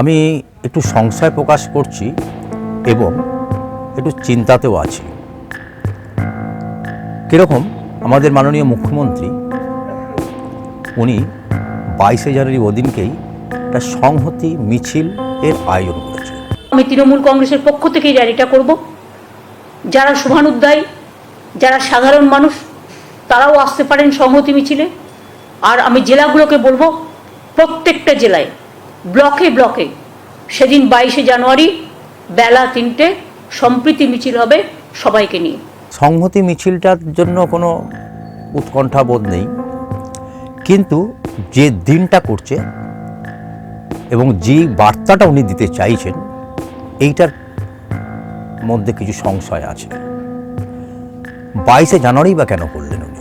আমি একটু সংশয় প্রকাশ করছি এবং একটু চিন্তাতেও আছি। কীরকম আমাদের মাননীয় মুখ্যমন্ত্রী, উনি বাইশে জানুয়ারি ওদিনকেই একটা সংহতি মিছিল এর আয়োজন করেছে আমি তৃণমূল কংগ্রেসের পক্ষ থেকে র্যালিটা করব। যারা শুভানুদ্দায়ী যারা সাধারণ মানুষ, তারাও আসতে পারেন সংহতি মিছিলে। আর আমি জেলাগুলোকে বলব, প্রত্যেকটা জেলায় ব্লকে ব্লকে। সেদিন বাইশে জানুয়ারি, বেলা তিনটে, সম্প্রীতি মিছিল হবে সবাইকে নিয়ে। সংহতি মিছিলটার জন্য কোনো উৎকণ্ঠা বোধ নেই। কিন্তু যে দিনটা করছে এবং যে বার্তাটা উনি দিতে চাইছেন, এইটার মধ্যে কিছু সংশয় আছে। বাইশে জানুয়ারি বা কেন করলেন উনি?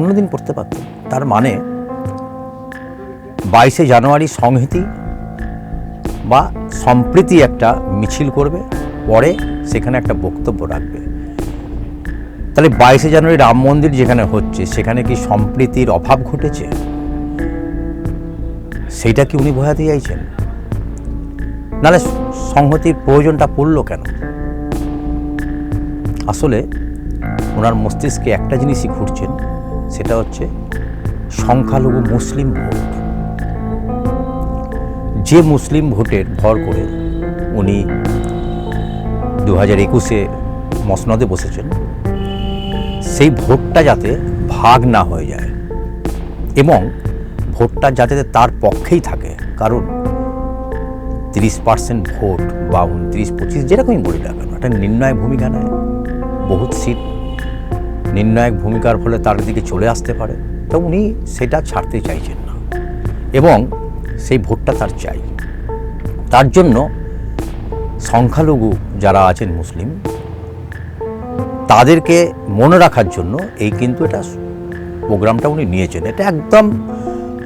অন্যদিন করতে পারতেন। তার মানে বাইশে জানুয়ারি সংহতি বা সম্প্রীতি একটা মিছিল করবে, পরে সেখানে একটা বক্তব্য রাখবে। তাহলে বাইশে জানুয়ারি রাম মন্দির যেখানে হচ্ছে, সেখানে কি সম্প্রীতির অভাব ঘটেছে? সেইটা কি উনি বোঝাতে চাইছেন? নাহলে সংহতির প্রয়োজনটা পড়ল কেন? আসলে ওনার মস্তিষ্কে একটা জিনিসই ঘুরছেন, সেটা হচ্ছে সংখ্যালঘু মুসলিম ভোট। যে মুসলিম ভোটের ভর করে উনি দু হাজার একুশে মসনদে বসেছেন, সেই ভোটটা যাতে ভাগ না হয়ে যায় এবং ভোটটা যাতে তার পক্ষেই থাকে, কারণ তিরিশ পার্সেন্ট ভোট বা উনত্রিশ পঁচিশ যেরকমই বলি না কেন, একটা নির্ণায়ক ভূমিকা নেয়, বহুত সিট নির্ণায়ক ভূমিকার ফলে তার দিকে চলে আসতে পারে, তো উনি সেটা ছাড়তে চাইছেন না। এবং সেই ভোটটা তার চাই। তার জন্য সংখ্যালঘু যারা আছেন মুসলিম, তাদেরকে মনে রাখার জন্য এই কিন্তু এটা প্রোগ্রামটা উনি নিয়েছেন। এটা একদম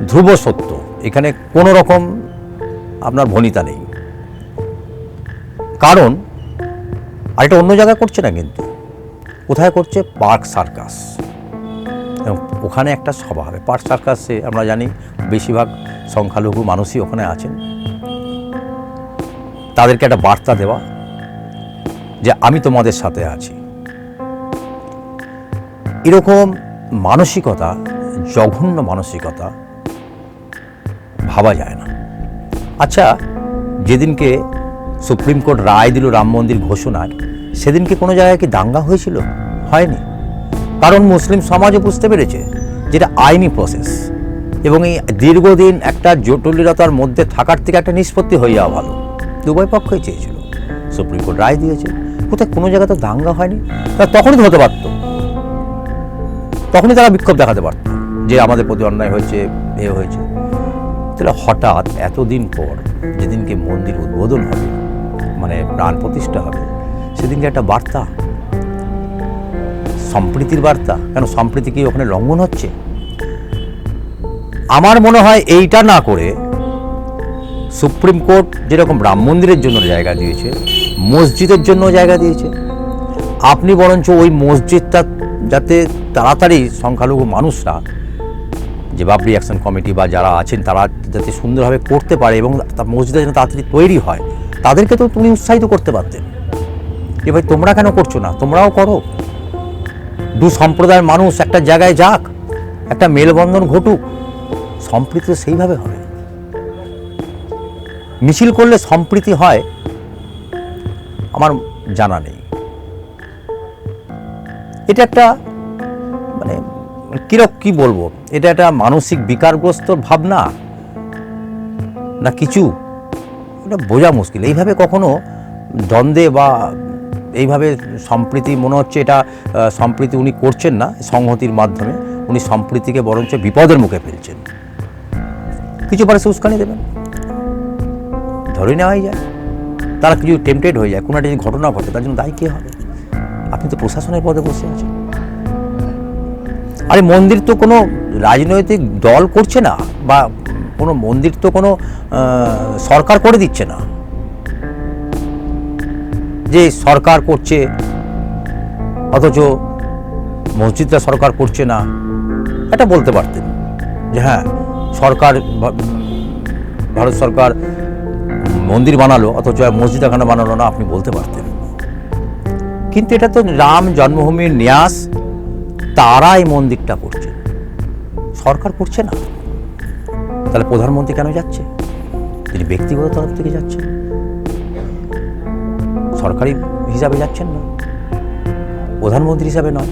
ধ্রুব সত্য। এখানে কোনো রকম আপনার ভনিতা নেই। কারণ আর এটা অন্য জায়গায় করছে না কিন্তু। কোথায় করছে? পার্ক সার্কাস। ওখানে একটা সভা হবে। পার্ক সার্কাসে আমরা জানি বেশিরভাগ সংখ্যালঘু মানুষই ওখানে আছেন। তাদেরকে একটা বার্তা দেওয়া যে আমি তোমাদের সাথে আছি। এরকম মানসিকতা, জঘন্য মানসিকতা ভাবা যায় না। আচ্ছা যেদিনকে সুপ্রিম কোর্ট রায় দিল রাম মন্দির ঘোষণায়, সেদিনকে কোনো জায়গায় কি দাঙ্গা হয়েছিল? হয়নি। কারণ মুসলিম সমাজও বুঝতে পেরেছে যেটা আইনি প্রসেস এবং এই দীর্ঘদিন একটা জটিলতার মধ্যে থাকার থেকে একটা নিষ্পত্তি হয়ে যাওয়া ভালো। দুবাই পক্ষই চেয়েছিল। সুপ্রিম কোর্ট রায় দিয়েছে। কোথায় কোনো জায়গায় তো দাঙ্গা হয়নি। তা তখনই হতে পারতো। তখনই তারা বিক্ষোভ দেখাতে পারত যে আমাদের প্রতি অন্যায় হয়েছে, এ হয়েছে। তাহলে হঠাৎ এতদিন পর যেদিনকে মন্দির উদ্বোধন হবে মানে প্রাণ প্রতিষ্ঠা হবে, সেদিনকে একটা বার্তা, সম্প্রীতির বার্তা, কেন সম্প্রীতি কি ওখানে লঙ্ঘন হচ্ছে? আমার মনে হয় এইটা না করে সুপ্রিম কোর্ট যেরকম রাম মন্দিরের জন্য জায়গা দিয়েছে, মসজিদের জন্য জায়গা দিয়েছে, আপনি বরঞ্চ ওই মসজিদটা যাতে তাড়াতাড়ি সংখ্যালঘু মানুষরা যে বাবরি অ্যাকশন কমিটি বা যারা আছেন তারা যাতে সুন্দরভাবে করতে পারে এবং তার মসজিদটা যেন তাড়াতাড়ি তৈরি হয়, তাদেরকে তো তুমি উৎসাহিত করতে পারতেন যে ভাই তোমরা কেন করছ না? তোমরাও করো। দু সম্প্রদায়ের মানুষ একটা জায়গায় যাক, একটা মেলবন্ধন ঘটুক। সম্প্রীতি সেইভাবে হবে। মিছিল করলে সম্প্রীতি হয়, আমার জানা নেই। এটা একটা মানে কিরক, কি বলব? এটা একটা মানসিক বিকারগ্রস্ত ভাবনা, না কিছু? এটা বোঝা মুশকিল। এইভাবে কখনো দ্বন্দ্বে বা এইভাবে সম্প্রীতি, মনে হচ্ছে এটা সম্প্রীতি উনি করছেন না, সংহতির মাধ্যমে, উনি সম্প্রীতিকে বরঞ্চ বিপদের মুখে ফেলছেন। কিছু পরে সে উস্কানি দেবেন। ধরে নেওয়াই যায়। তারা কিছু টেম্পটেড হয়ে যায়, কোনো একটা ঘটনা ঘটে, তার জন্য দায়ী কে হবে? আপনি তো প্রশাসনের পদে বসে আছেন। আরে মন্দির তো কোনো রাজনৈতিক দল করছে না, বা কোনো মন্দির তো কোনো সরকার করে দিচ্ছে না। যে সরকার করছে, অথচ মসজিদটা সরকার করছে না, এটা বলতে পারতেন যে হ্যাঁ সরকার ভারত সরকার মন্দির বানালো, অথচ আর মসজিদ এখানে বানালো না, আপনি বলতে পারতেন। কিন্তু এটা তো রাম জন্মভূমির ন্যাস, তারা এই মন্দিরটা করছে। সরকার করছে না। তাহলে প্রধানমন্ত্রী কেন যাচ্ছে? তিনি ব্যক্তিগত তরফ থেকে যাচ্ছেন। সরকারি হিসাবে যাচ্ছেন না। প্রধানমন্ত্রী হিসাবে নয়।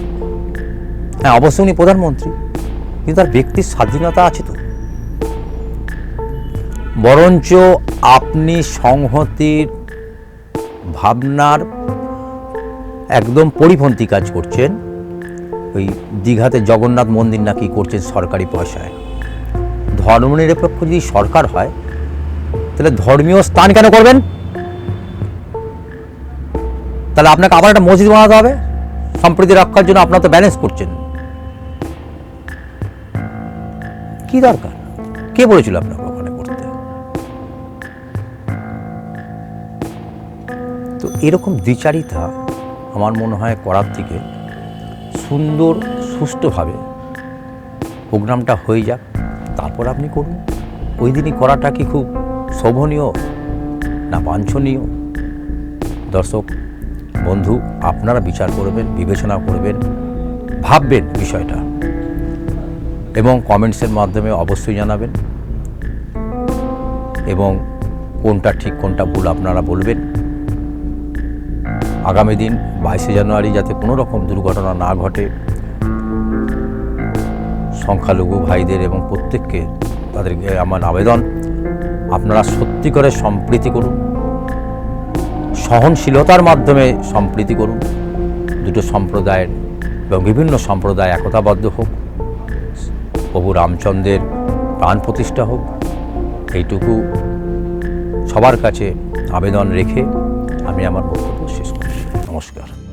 হ্যাঁ অবশ্যই উনি প্রধানমন্ত্রী। কিন্তু তার ব্যক্তির স্বাধীনতা আছে তো। বরঞ্চ আপনি সংহতির ভাবনার একদম পরিপন্থী কাজ করছেন। ওই দীঘাতে জগন্নাথ মন্দির নাকি করছেন সরকারি পয়সায়। ধর্মনিরপেক্ষ যদি সরকার হয়, তাহলে ধর্মীয় স্থান কেন করবেন? তাহলে আপনাকে আবার একটা মসজিদ বানাতে হবে? সম্প্রীতি রক্ষার জন্য আপনার তো ব্যালেন্স করছেন। কি দরকার? কে বলেছিল আপনাকে? তো এরকম দ্বিচারিতা আমার মনে হয় করার থেকে সুন্দর, সুষ্ঠুভাবে প্রোগ্রামটা হয়ে যাক। তারপর আপনি করুন। ওই দিনই করাটা কি খুব শোভনীয় না বাঞ্ছনীয়? দর্শক, বন্ধু, আপনারা বিচার করবেন, বিবেচনা করবেন, ভাববেন বিষয়টা এবং কমেন্টসের মাধ্যমে অবশ্যই জানাবেন এবং কোনটা ঠিক, কোনটা ভুল আপনারা বলবেন। আগামী দিন বাইশে জানুয়ারি যাতে কোনো রকম দুর্ঘটনা না ঘটে, সংখ্যালঘু ভাইদের এবং প্রত্যেককে তাদেরকে আমার আবেদন। আপনারা সত্যি করে সম্প্রীতি করুন, সহনশীলতার মাধ্যমে সম্প্রীতি করুন। দুটো সম্প্রদায়ের এবং বিভিন্ন সম্প্রদায় একতাবদ্ধ হোক, প্রভু রামচন্দ্রের প্রাণ প্রতিষ্ঠা হোক। এইটুকু সবার কাছে আবেদন রেখে আমি আমার বক্তব্য শেষ নমস্কার।